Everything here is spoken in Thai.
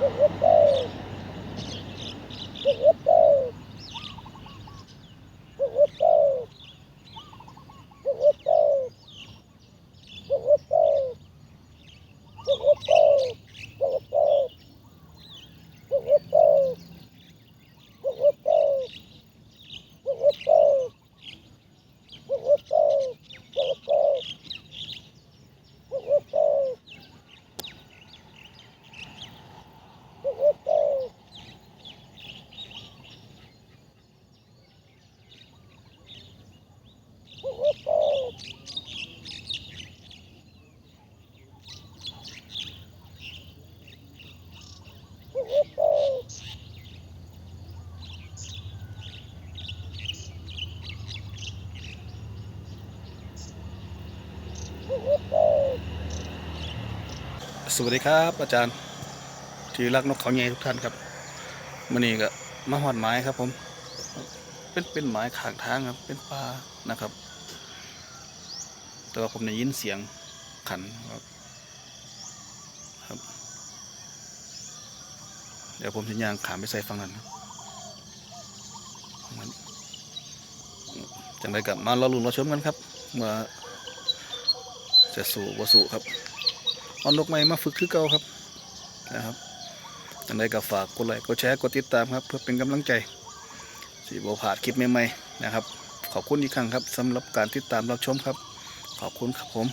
Woohoo! สวัสดีครับอาจารย์ ที่รักนกเขาใหญ่ทุกท่านครับมื่อนี้ก็มาหอดไม้ครับ ผม เป็นเป็นไม้ขางทางครับ เป็นป่านะครับ แต่ว่าผมได้ยินเสียงขันครับครับ เดี๋ยวผมจะย่างขามไปใส่ฟังนั้นครับจังไรกับมาเราลุ้นเราชมกันครับเมื่อ จะสู่วสู่ครับออนนกใหม่มาฝึกคือเก่าครับนะครับจังไดก็ฝากกดไลค์กดแชร์กดติดตามครับ เพื่อเป็นกำลังใจสีบผาดคลิปใหม่ๆนะครับ ขอบคุณอีกครั้งครับสำหรับการติดตามรับชมครับ ขอบคุณครับผม